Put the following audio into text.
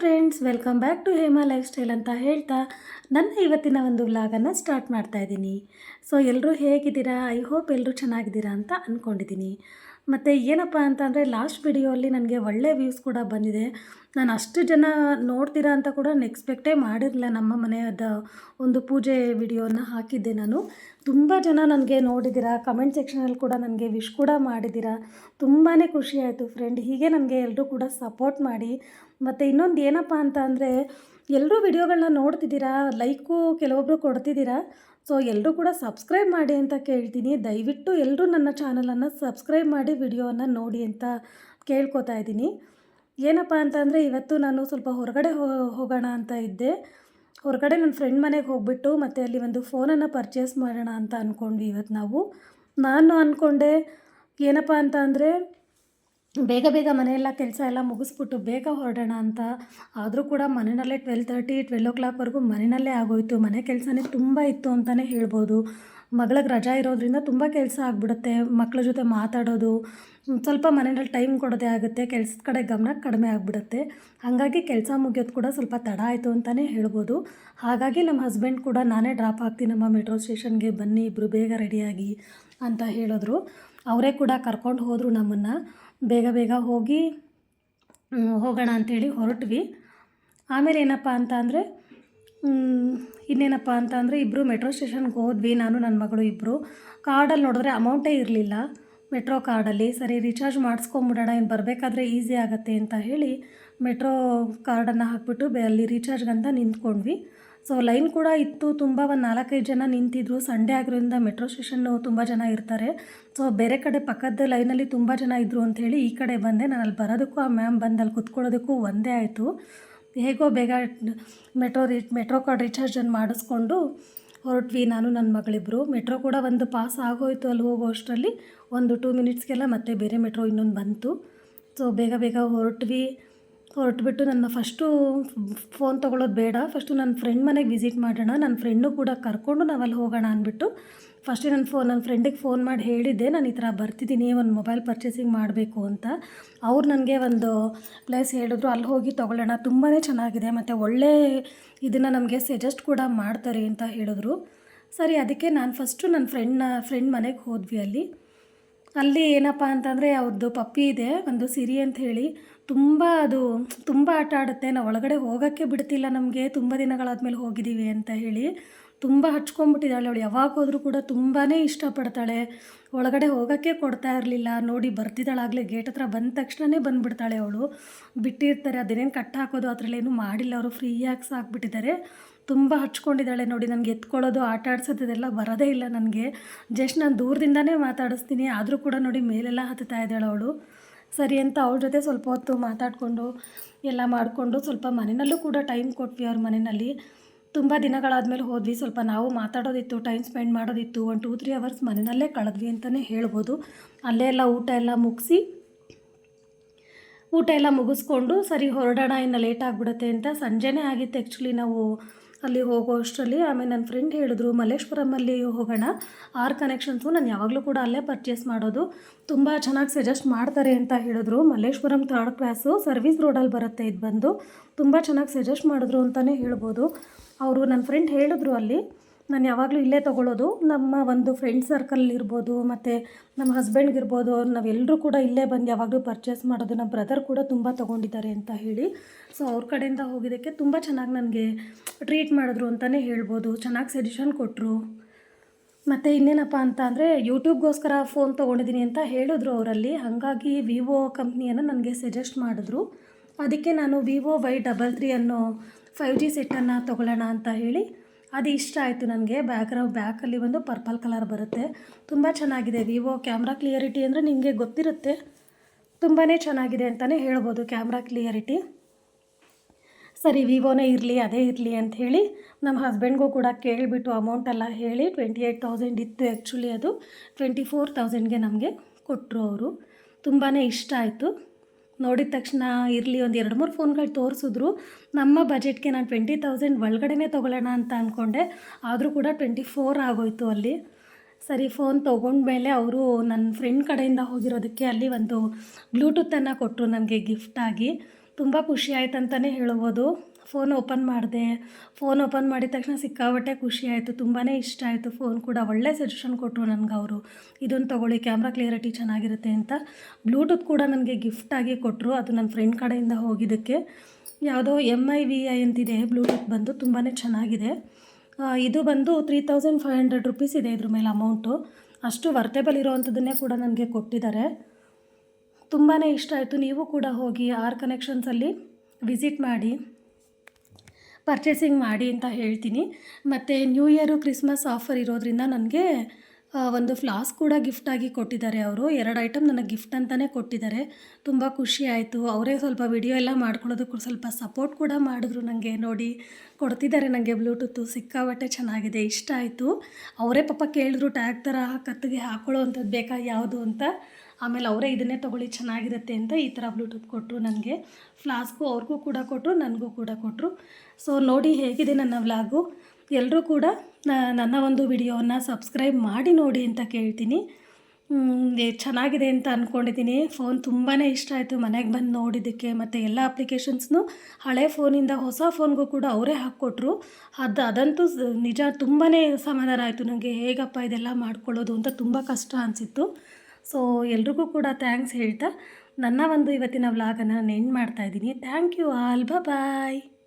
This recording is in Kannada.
Friends welcome back to Hema lifestyle ಅಂತ ಹೇಳ್ತಾ ನನ್ನ ಇವತ್ತಿನ ಒಂದು ವ್ಲಾಗನ್ನು ಸ್ಟಾರ್ಟ್ ಮಾಡ್ತಾ ಇದ್ದೀನಿ. ಸೊ ಎಲ್ಲರೂ ಹೇಗಿದ್ದೀರಾ? ಐ ಹೋಪ್ ಎಲ್ಲರೂ ಚೆನ್ನಾಗಿದ್ದೀರಾ ಅಂತ ಅಂದ್ಕೊಂಡಿದ್ದೀನಿ ಮತ್ತು ಏನಪ್ಪ ಅಂತಂದರೆ ಲಾಸ್ಟ್ ವಿಡಿಯೋಲ್ಲಿ ನನಗೆ ಒಳ್ಳೆ ವ್ಯೂಸ್ ಕೂಡ ಬಂದಿದೆ. ನಾನು ಅಷ್ಟು ಜನ ನೋಡ್ತೀರಾ ಅಂತ ಕೂಡ ಎಕ್ಸ್ಪೆಕ್ಟೇ ಮಾಡಿರಲಿಲ್ಲ ನಮ್ಮ ಮನೆಯದ ಒಂದು ಪೂಜೆ ವಿಡಿಯೋನ ಹಾಕಿದ್ದೆ ನಾನು. ತುಂಬ ಜನ ನನಗೆ ನೋಡಿದ್ದೀರಾ ಕಮೆಂಟ್ ಸೆಕ್ಷನಲ್ಲಿ ಕೂಡ ನನಗೆ ವಿಶ್ ಕೂಡ ಮಾಡಿದ್ದೀರಾ ತುಂಬಾ ಖುಷಿ ಆಯಿತು ಫ್ರೆಂಡ್ ಹೀಗೆ ನನಗೆ ಎಲ್ಲರೂ ಕೂಡ ಸಪೋರ್ಟ್ ಮಾಡಿ. ಮತ್ತು ಇನ್ನೊಂದು ಏನಪ್ಪ ಅಂತ ಅಂದರೆ ಎಲ್ಲರೂ ವಿಡಿಯೋಗಳನ್ನ ನೋಡ್ತಿದ್ದೀರಾ ಲೈಕು ಕೆಲವೊಬ್ಬರು ಕೊಡ್ತಿದ್ದೀರಾ ಸೊ ಎಲ್ಲರೂ ಕೂಡ ಸಬ್ಸ್ಕ್ರೈಬ್ ಮಾಡಿ ಅಂತ ಕೇಳ್ತೀನಿ. ದಯವಿಟ್ಟು ಎಲ್ಲರೂ ನನ್ನ ಚಾನಲನ್ನು ಸಬ್ಸ್ಕ್ರೈಬ್ ಮಾಡಿ ವಿಡಿಯೋವನ್ನು ನೋಡಿ ಅಂತ ಕೇಳ್ಕೊತಾ ಇದ್ದೀನಿ. ಏನಪ್ಪ ಅಂತಂದರೆ ಇವತ್ತು ನಾನು ಸ್ವಲ್ಪ ಹೊರಗಡೆ ಹೋಗೋಣ ಅಂತ ಇದ್ದೆ. ಹೊರಗಡೆ ನನ್ನ ಫ್ರೆಂಡ್ ಮನೆಗೆ ಹೋಗ್ಬಿಟ್ಟು ಮತ್ತು ಅಲ್ಲಿ ಒಂದು ಫೋನನ್ನು ಪರ್ಚೇಸ್ ಮಾಡೋಣ ಅಂತ ಅಂದ್ಕೊಂಡ್ವಿ ಇವತ್ತು ನಾವು. ನಾನು ಅಂದ್ಕೊಂಡೆ ಏನಪ್ಪ ಅಂತ ಅಂದರೆ ಬೇಗ ಬೇಗ ಮನೆಯೆಲ್ಲ ಕೆಲಸ ಎಲ್ಲ ಮುಗಿಸ್ಬಿಟ್ಟು ಬೇಗ ಹೊರಡೋಣ ಅಂತ. ಆದರೂ ಕೂಡ ಮನೆಯಲ್ಲೇ ಟ್ವೆಲ್ ತರ್ಟಿ ಟ್ವೆಲ್ ಓ ಕ್ಲಾಕ್ವರೆಗೂ ಮನೆಯಲ್ಲೇ ಆಗೋಯಿತು. ಮನೆ ಕೆಲಸನೇ ತುಂಬ ಇತ್ತು ಅಂತಲೇ ಹೇಳ್ಬೋದು. ಮಗಳಿಗೆ ರಜಾ ಇರೋದ್ರಿಂದ ತುಂಬ ಕೆಲಸ ಆಗಿಬಿಡುತ್ತೆ. ಮಕ್ಕಳ ಜೊತೆ ಮಾತಾಡೋದು ಸ್ವಲ್ಪ ಮನೆಯಲ್ಲಿ ಟೈಮ್ ಕೊಡೋದೇ ಆಗುತ್ತೆ. ಕೆಲ್ಸದ ಕಡೆ ಗಮನ ಕಡಿಮೆ ಆಗಿಬಿಡುತ್ತೆ. ಹಾಗಾಗಿ ಕೆಲಸ ಮುಗಿಯೋದು ಕೂಡ ಸ್ವಲ್ಪ ತಡ ಆಯಿತು ಅಂತಲೇ ಹೇಳ್ಬೋದು. ಹಾಗಾಗಿ ನಮ್ಮ ಹಸ್ಬೆಂಡ್ ಕೂಡ ನಾನೇ ಡ್ರಾಪ್ ಆಗ್ತೀನಮ್ಮ ಮೆಟ್ರೋ ಸ್ಟೇಷನ್ಗೆ ಬನ್ನಿ ಇಬ್ಬರು ಬೇಗ ರೆಡಿಯಾಗಿ ಅಂತ ಹೇಳಿದ್ರು. ಅವರೇ ಕೂಡ ಕರ್ಕೊಂಡು ಹೋದರು ನಮ್ಮನ್ನು. ಬೇಗ ಬೇಗ ಹೋಗಿ ಹೋಗೋಣ ಅಂಥೇಳಿ ಹೊರಟ್ವಿ. ಆಮೇಲೆ ಏನಪ್ಪ ಅಂತ ಅಂದರೆ ಇನ್ನೇನಪ್ಪ ಅಂತ ಅಂದರೆ ಇಬ್ಬರು ಮೆಟ್ರೋ ಸ್ಟೇಷನ್ಗೆ ಹೋದ್ವಿ, ನಾನು ನನ್ನ ಮಗಳು ಇಬ್ಬರು ಕಾರ್ಡಲ್ಲಿ ನೋಡಿದ್ರೆ ಅಮೌಂಟೇ ಇರಲಿಲ್ಲ. ಮೆಟ್ರೋ ಕಾರ್ಡಲ್ಲಿ, ಸರಿ ರೀಚಾರ್ಜ್ ಮಾಡಿಸ್ಕೊಂಬಿಡೋಣ ಇನ್ನು ಬರಬೇಕಾದ್ರೆ ಈಸಿ ಆಗುತ್ತೆ ಅಂತ ಹೇಳಿ ಮೆಟ್ರೋ ಕಾರ್ಡನ್ನು ಹಾಕ್ಬಿಟ್ಟು ಬೆ, ಅಲ್ಲಿ ರೀಚಾರ್ಜ್ಗಂತ ನಿಂತ್ಕೊಂಡ್ವಿ. ಸೊ ಲೈನ್ ಕೂಡ ಇತ್ತು, ತುಂಬ ಒಂದು ನಾಲ್ಕೈದು ಜನ ನಿಂತಿದ್ರು. ಸಂಡೇ ಆಗಿರೋದ್ರಿಂದ ಮೆಟ್ರೋ ಸ್ಟೇಷನ್ನು ತುಂಬ ಜನ ಇರ್ತಾರೆ. ಸೊ ಬೇರೆ ಕಡೆ ಪಕ್ಕದ ಲೈನಲ್ಲಿ ತುಂಬ ಜನ ಇದ್ದರು ಅಂಥೇಳಿ ಈ ಕಡೆ ಬಂದೆ. ನಾನು ಅಲ್ಲಿ ಬರೋದಕ್ಕೂ, ಆ ಮ್ಯಾಮ್ ಬಂದು ಅಲ್ಲಿ ಕುತ್ಕೊಳ್ಳೋದಕ್ಕೂ ಒಂದೇ ಆಯಿತು. ಹೇಗೋ ಬೇಗ ಮೆಟ್ರೋ ರೀ ಮೆಟ್ರೋ ಕಾರ್ಡ್ ರೀಚಾರ್ಜನ್ನು ಮಾಡಿಸ್ಕೊಂಡು ಹೊರಟ್ವಿ ನಾನು, ನನ್ನ ಮಗಳಿಬ್ಬರು ಮೆಟ್ರೋ ಕೂಡ ಒಂದು ಪಾಸ್ ಆಗೋಯ್ತು ಅಲ್ಲಿ ಹೋಗೋ ಅಷ್ಟರಲ್ಲಿ ಒಂದು ಟೂ ಮಿನಿಟ್ಸ್ಗೆಲ್ಲ ಮತ್ತೆ ಬೇರೆ ಮೆಟ್ರೋ ಇನ್ನೊಂದು ಬಂತು. ಸೊ ಬೇಗ ಬೇಗ ಹೊರಟ್ವಿ. ಹೊರಟ್ಬಿಟ್ಟು ನನ್ನ ಫಸ್ಟು ಫೋನ್ ತೊಗೊಳೋದು ಬೇಡ. ಫಸ್ಟು ನನ್ನ ಫ್ರೆಂಡ್ ಮನೆಗೆ ವಿಸಿಟ್ ಮಾಡೋಣ. ನನ್ನ ಫ್ರೆಂಡು ಕೂಡ ಕರ್ಕೊಂಡು ನಾವು ಅಲ್ಲಿ ಹೋಗೋಣ ಅಂದ್ಬಿಟ್ಟು ಫಸ್ಟೇ ನನ್ನ ಫೋನ್ ನನ್ನ ಫ್ರೆಂಡಿಗೆ ಫೋನ್ ಮಾಡಿ ಹೇಳಿದ್ದೆ, ನಾನು ಈ ಥರ ಬರ್ತಿದ್ದೀನಿ, ಒಂದು ಮೊಬೈಲ್ ಪರ್ಚೇಸಿಂಗ್ ಮಾಡಬೇಕು ಅಂತ. ಅವ್ರು ನನಗೆ ಒಂದು ಪ್ಲೇಸ್ ಹೇಳಿದ್ರು, ಅಲ್ಲಿ ಹೋಗಿ ತೊಗೊಳ್ಳೋಣ. ತುಂಬಾ ಚೆನ್ನಾಗಿದೆ. ಮತ್ತು ಒಳ್ಳೆ ಇದನ್ನು ನಮಗೆ ಸಜೆಸ್ಟ್ ಕೂಡ ಮಾಡ್ತಾರೆ ಅಂತ ಹೇಳಿದ್ರು. ಸರಿ, ಅದಕ್ಕೆ ನಾನು ಫಸ್ಟು ನನ್ನ ಫ್ರೆಂಡ್ನ, ಫ್ರೆಂಡ್ ಮನೆಗೆ ಹೋದ್ವಿ ಅಲ್ಲಿ. ಅಲ್ಲಿ ಏನಪ್ಪ ಅಂತಂದರೆ ಅವ್ರದ್ದು ಪಪ್ಪಿ ಇದೆ, ಒಂದು ಸಿರಿ ಅಂತ ಹೇಳಿ. ತುಂಬ ಅದು, ತುಂಬ ಆಟ ಆಡುತ್ತೆ. ನಾವು ಒಳಗಡೆ ಹೋಗೋಕ್ಕೆ ಬಿಡ್ತಿಲ್ಲ ನಮಗೆ, ತುಂಬ ದಿನಗಳಾದಮೇಲೆ ಹೋಗಿದ್ದೀವಿ ಅಂತ ಹೇಳಿ. ತುಂಬ ಹಚ್ಕೊಂಡ್ಬಿಟ್ಟಿದ್ದಾಳೆ. ಅವಳು ಯಾವಾಗ ಹೋದರೂ ಕೂಡ ತುಂಬಾ ಇಷ್ಟಪಡ್ತಾಳೆ. ಒಳಗಡೆ ಹೋಗೋಕ್ಕೆ ಕೊಡ್ತಾ ಇರಲಿಲ್ಲ. ನೋಡಿ ಬರ್ತಿದ್ದಾಳಾಗಲೇ, ಗೇಟ್ ಹತ್ರ ಬಂದ ತಕ್ಷಣವೇ ಬಂದುಬಿಡ್ತಾಳೆ ಅವಳು. ಬಿಟ್ಟಿರ್ತಾರೆ. ಅದೇನೇನು ಕಟ್ ಹಾಕೋದು, ಅದರಲ್ಲೇನು ಮಾಡಿಲ್ಲ. ಅವರು ಫ್ರೀಯಾಗಿ ಸಾಕ್ಬಿಟ್ಟಿದ್ದಾರೆ. ತುಂಬ ಹಚ್ಕೊಂಡಿದ್ದಾಳೆ ನೋಡಿ, ನನಗೆ ಎತ್ಕೊಳ್ಳೋದು, ಆಟ ಆಡ್ಸೋದು ಇದೆಲ್ಲ ಬರೋದೇ ಇಲ್ಲ ನನಗೆ. ಜಸ್ಟ್ ನಾನು ದೂರದಿಂದನೇ ಮಾತಾಡಿಸ್ತೀನಿ, ಆದರೂ ಕೂಡ ನೋಡಿ ಮೇಲೆಲ್ಲ ಹತ್ತುತ್ತಾ ಇದ್ದಾಳೆ ಅವಳು. ಸರಿ ಅಂತ ಅವಳ ಜೊತೆ ಸ್ವಲ್ಪ ಹೊತ್ತು ಮಾತಾಡಿಕೊಂಡು, ಎಲ್ಲ ಮಾಡಿಕೊಂಡು ಸ್ವಲ್ಪ ಮನೆಯಲ್ಲೂ ಕೂಡ ಟೈಮ್ ಕೊಟ್ವಿ ಅವ್ರ ಮನೆಯಲ್ಲಿ ತುಂಬ ದಿನಗಳಾದಮೇಲೆ ಹೋದ್ವಿ, ಸ್ವಲ್ಪ ನಾವು ಮಾತಾಡೋದಿತ್ತು, ಟೈಮ್ ಸ್ಪೆಂಡ್ ಮಾಡೋದಿತ್ತು, ಒಂದು ಟೂ ತ್ರೀ ಅವರ್ಸ್ ಮನೆಯಲ್ಲೇ ಕಳೆದ್ವಿ ಅಂತಲೇ ಹೇಳ್ಬೋದು. ಅಲ್ಲೇ ಎಲ್ಲ ಊಟ ಎಲ್ಲ ಮುಗಿಸಿ, ಊಟ ಎಲ್ಲ ಮುಗಿಸ್ಕೊಂಡು ಸರಿ ಹೊರಡೋಣ ಇನ್ನು ಲೇಟ್ ಆಗಿಬಿಡುತ್ತೆ ಅಂತ ಸಂಜೆನೇ ಆಗಿತ್ತು ಆ್ಯಕ್ಚುಲಿ ನಾವು ಅಲ್ಲಿ ಹೋಗೋ ಅಷ್ಟರಲ್ಲಿ ಆಮೇಲೆ ನನ್ನ ಫ್ರೆಂಡ್ ಹೇಳಿದ್ರು ಮಲ್ಲೇಶ್ವರಮಲ್ಲಿ ಹೋಗೋಣ. ಆರ್ ಕನೆಕ್ಷನ್ಸು ನಾನು ಯಾವಾಗಲೂ ಕೂಡ ಅಲ್ಲೇ ಪರ್ಚೇಸ್ ಮಾಡೋದು. ತುಂಬ ಚೆನ್ನಾಗಿ ಸಜೆಸ್ಟ್ ಮಾಡ್ತಾರೆ ಅಂತ ಹೇಳಿದ್ರು. ಮಲ್ಲೇಶ್ವರಂ ಥರ್ಡ್ ಕ್ಲಾಸು ಸರ್ವಿಸ್ ರೋಡಲ್ಲಿ ಬರುತ್ತೆ ಇದು ಬಂದು. ತುಂಬ ಚೆನ್ನಾಗಿ ಸಜೆಸ್ಟ್ ಮಾಡಿದ್ರು ಅಂತಲೇ ಹೇಳ್ಬೋದು. ಅವರು ನನ್ನ ಫ್ರೆಂಡ್ ಹೇಳಿದ್ರು ಅಲ್ಲಿ ನಾನು ಯಾವಾಗಲೂ ಇಲ್ಲೇ ತೊಗೊಳ್ಳೋದು ನಮ್ಮ ಒಂದು ಫ್ರೆಂಡ್ ಸರ್ಕಲ್ ಇರ್ಬೋದು, ಮತ್ತು ನಮ್ಮ ಹಸ್ಬೆಂಡ್ಗಿರ್ಬೋದು ನಾವೆಲ್ಲರೂ ಕೂಡ ಇಲ್ಲೇ ಬಂದು ಯಾವಾಗಲೂ ಪರ್ಚೇಸ್ ಮಾಡೋದು ನಮ್ಮ ಬ್ರದರ್ ಕೂಡ ತುಂಬ ತೊಗೊಂಡಿದ್ದಾರೆ ಅಂತ ಹೇಳಿ. ಸೊ ಅವ್ರ ಕಡೆಯಿಂದ ಹೋಗಿದ್ದಕ್ಕೆ ತುಂಬ ಚೆನ್ನಾಗಿ ನನಗೆ ಟ್ರೀಟ್ ಮಾಡಿದ್ರು ಅಂತಲೇ ಹೇಳ್ಬೋದು. ಚೆನ್ನಾಗಿ ಸಜೆಷನ್ ಕೊಟ್ಟರು ಮತ್ತು ಇನ್ನೇನಪ್ಪ ಅಂತ ಅಂದರೆ ಯೂಟ್ಯೂಬ್ಗೋಸ್ಕರ ಫೋನ್ ತೊಗೊಂಡಿದ್ದೀನಿ ಅಂತ ಹೇಳಿದ್ರು ಅವರಲ್ಲಿ. ಹಾಗಾಗಿ ವಿವೋ ಕಂಪ್ನಿಯನ್ನು ನನಗೆ ಸಜೆಸ್ಟ್ ಮಾಡಿದ್ರು. ಅದಕ್ಕೆ ನಾನು ವಿವೋ ವೈ ಡಬಲ್ ತ್ರೀ ಅನ್ನೋ ಫೈವ್ ಜಿ ಸೆಟ್ಟನ್ನು ತೊಗೊಳ್ಳೋಣ ಅಂತ ಹೇಳಿ ಅದು ಇಷ್ಟ ಆಯಿತು ನನಗೆ. ಬ್ಯಾಕ್ಗ್ರೌಂಡ್ ಬ್ಯಾಕಲ್ಲಿ ಒಂದು ಪರ್ಪಲ್ ಕಲರ್ ಬರುತ್ತೆ. ತುಂಬ ಚೆನ್ನಾಗಿದೆ. ವಿವೋ ಕ್ಯಾಮ್ರಾ ಕ್ಲಿಯರಿಟಿ ಅಂದರೆ ನಿಮಗೆ ಗೊತ್ತಿರುತ್ತೆ. ತುಂಬಾ ಚೆನ್ನಾಗಿದೆ ಅಂತಲೇ ಹೇಳ್ಬೋದು ಕ್ಯಾಮ್ರಾ ಕ್ಲಿಯರಿಟಿ. ಸರಿ, ವಿವೋನೇ ಇರಲಿ, ಅದೇ ಇರಲಿ ಅಂತ ಹೇಳಿ ನಮ್ಮ ಹಸ್ಬೆಂಡ್ಗೂ ಕೂಡ ಕೇಳಿಬಿಟ್ಟು ಅಮೌಂಟೆಲ್ಲ ಹೇಳಿ ಟ್ವೆಂಟಿ ಏಯ್ಟ್ ತೌಸಂಡ್ ಇತ್ತು ಆ್ಯಕ್ಚುಲಿ ಅದು. ಟ್ವೆಂಟಿ ಫೋರ್ ತೌಸಂಡ್ಗೆ ನಮಗೆ ಕೊಟ್ಟರು ಅವರು. ತುಂಬಾ ಇಷ್ಟ ಆಯಿತು. ನೋಡಿದ ತಕ್ಷಣ ಇರಲಿ ಒಂದು ಎರಡು ಮೂರು ಫೋನ್ಗಳು ತೋರಿಸಿದ್ರು. ನಮ್ಮ ಬಜೆಟ್ಗೆ ನಾನು ಟ್ವೆಂಟಿ ತೌಸಂಡ್ ಒಳಗಡೆನೇ ತೊಗೊಳ್ಳೋಣ ಅಂತ ಅಂದ್ಕೊಂಡೆ ಆದರೂ ಕೂಡ ಟ್ವೆಂಟಿ ಫೋರ್ ಆಗೋಯ್ತು ಅಲ್ಲಿ. ಸರಿ ಫೋನ್ ತೊಗೊಂಡ್ಮೇಲೆ ಅವರು ನನ್ನ ಫ್ರೆಂಡ್ ಕಡೆಯಿಂದ ಹೋಗಿರೋದಕ್ಕೆ ಅಲ್ಲಿ ಒಂದು ಬ್ಲೂಟೂತನ್ನು ಕೊಟ್ಟರು ನನಗೆ ಗಿಫ್ಟಾಗಿ ತುಂಬ ಖುಷಿ ಆಯ್ತು ಅಂತಲೇ ಹೇಳ್ಬೋದು. ಫೋನ್ ಓಪನ್ ಮಾಡಿದೆ. ಫೋನ್ ಓಪನ್ ಮಾಡಿದ ತಕ್ಷಣ ಸಿಕ್ಕಾಬಟ್ಟೆ ಖುಷಿ ಆಯಿತು. ತುಂಬಾ ಇಷ್ಟ ಆಯಿತು ಫೋನ್ ಕೂಡ. ಒಳ್ಳೆ ಸಜೆಷನ್ ಕೊಟ್ಟರು ನನಗೆ ಅವರು. ಇದನ್ನು ತೊಗೊಳ್ಳಿ, ಕ್ಯಾಮ್ರಾ ಕ್ಲಿಯರಿಟಿ ಚೆನ್ನಾಗಿರುತ್ತೆ ಅಂತ. ಬ್ಲೂಟೂತ್ ಕೂಡ ನನಗೆ ಗಿಫ್ಟಾಗಿ ಕೊಟ್ಟರು ಅದು ನನ್ನ ಫ್ರೆಂಡ್ ಕಡೆಯಿಂದ ಹೋಗಿದ್ದಕ್ಕೆ. ಯಾವುದೋ ಎಂ ಐ ವಿ ಐ ಅಂತಿದೆ. ಬ್ಲೂಟೂತ್ ಬಂದು ತುಂಬಾ ಚೆನ್ನಾಗಿದೆ. ಇದು ಬಂದು three thousand five hundred rupees ಇದೆ ಇದ್ರ ಮೇಲೆ ಅಮೌಂಟು. ಅಷ್ಟು ವರ್ತೇಬಲ್ ಇರೋವಂಥದ್ದನ್ನೇ ಕೂಡ ನನಗೆ ಕೊಟ್ಟಿದ್ದಾರೆ. ತುಂಬಾ ಇಷ್ಟ ಆಯಿತು. ನೀವು ಕೂಡ ಹೋಗಿ ಆರ್ ಕನೆಕ್ಷನ್ಸಲ್ಲಿ ವಿಸಿಟ್ ಮಾಡಿ. ಪರ್ಚೇಸಿಂಗ್ ಮಾಡಿ ಅಂತ ಹೇಳ್ತೀನಿ. ಮತ್ತು ನ್ಯೂ ಇಯರು ಕ್ರಿಸ್ಮಸ್ ಆಫರ್ ಇರೋದ್ರಿಂದ ನನಗೆ ಒಂದು ಫ್ಲಾಸ್ ಕೂಡ ಗಿಫ್ಟಾಗಿ ಕೊಟ್ಟಿದ್ದಾರೆ ಅವರು. ಎರಡು ಐಟಮ್ ನನಗೆ ಗಿಫ್ಟ್ ಅಂತಲೇ ಕೊಟ್ಟಿದ್ದಾರೆ. ತುಂಬ ಖುಷಿ ಆಯಿತು. ಅವರೇ ಸ್ವಲ್ಪ ವಿಡಿಯೋ ಎಲ್ಲ ಮಾಡ್ಕೊಳ್ಳೋದಕ್ಕೂ ಸ್ವಲ್ಪ ಸಪೋರ್ಟ್ ಕೂಡ ಮಾಡಿದ್ರು ನನಗೆ ನೋಡಿ, ಕೊಡ್ತಿದ್ದಾರೆ ನನಗೆ ಬ್ಲೂಟೂತು ಸಿಕ್ಕಾಬಟ್ಟೆ ಚೆನ್ನಾಗಿದೆ. ಇಷ್ಟ ಆಯಿತು. ಅವರೇ ಪಾಪ ಕೇಳಿದ್ರು, ಟ್ಯಾಗ್ ಥರ ಕತ್ತಿಗೆ ಹಾಕೊಳ್ಳೋ ಅಂಥದ್ದು ಬೇಕಾ? ಯಾವುದು? ಅಂತ. ಆಮೇಲೆ ಅವರೇ ಇದನ್ನೇ ತೊಗೊಳ್ಳಿ, ಚೆನ್ನಾಗಿರುತ್ತೆ ಅಂತ ಈ ಥರ ಬ್ಲೂಟೂತ್ ಕೊಟ್ಟರು ನನಗೆ. ಫ್ಲಾಸ್ಕು ಅವ್ರಿಗೂ ಕೂಡ ಕೊಟ್ಟರು ನನಗೂ ಕೂಡ ಕೊಟ್ಟರು ಸೊ ನೋಡಿ ಹೇಗಿದೆ ನನ್ನ ವ್ಲಾಗು ಎಲ್ಲರೂ ಕೂಡ ನನ್ನ ಒಂದು ವಿಡಿಯೋನ ಸಬ್ಸ್ಕ್ರೈಬ್ ಮಾಡಿ ನೋಡಿ ಅಂತ ಕೇಳ್ತೀನಿ. ಚೆನ್ನಾಗಿದೆ ಅಂತ ಅಂದ್ಕೊಂಡಿದ್ದೀನಿ ಫೋನ್ ತುಂಬಾ ಇಷ್ಟ ಆಯಿತು ಮನೆಗೆ ಬಂದು ನೋಡಿದ್ದಕ್ಕೆ, ಮತ್ತು ಎಲ್ಲ ಅಪ್ಲಿಕೇಶನ್ಸ್ನು ಹಳೆ ಫೋನಿಂದ ಹೊಸ ಫೋನ್ಗೂ ಕೂಡ ಅವರೇ ಹಾಕ್ಕೊಟ್ರು. ಅದು, ಅದಂತೂ ನಿಜ ತುಂಬಾ ಸಮಾಧಾನ ಆಯಿತು. ನನಗೆ ಹೇಗಪ್ಪ ಇದೆಲ್ಲ ಮಾಡ್ಕೊಳ್ಳೋದು ಅಂತ ತುಂಬ ಕಷ್ಟ ಅನಿಸಿತ್ತು. ಸೊ ಎಲ್ರಿಗೂ ಕೂಡ ಥ್ಯಾಂಕ್ಸ್ ಹೇಳ್ತಾ ನನ್ನ ಒಂದು ಇವತ್ತಿನ ವ್ಲಾಗನ್ನು ನಾನು ಎಂಡ್ ಮಾಡ್ತಾಯಿದ್ದೀನಿ ಥ್ಯಾಂಕ್ ಯು ಆಲ್. ಬಾಯ್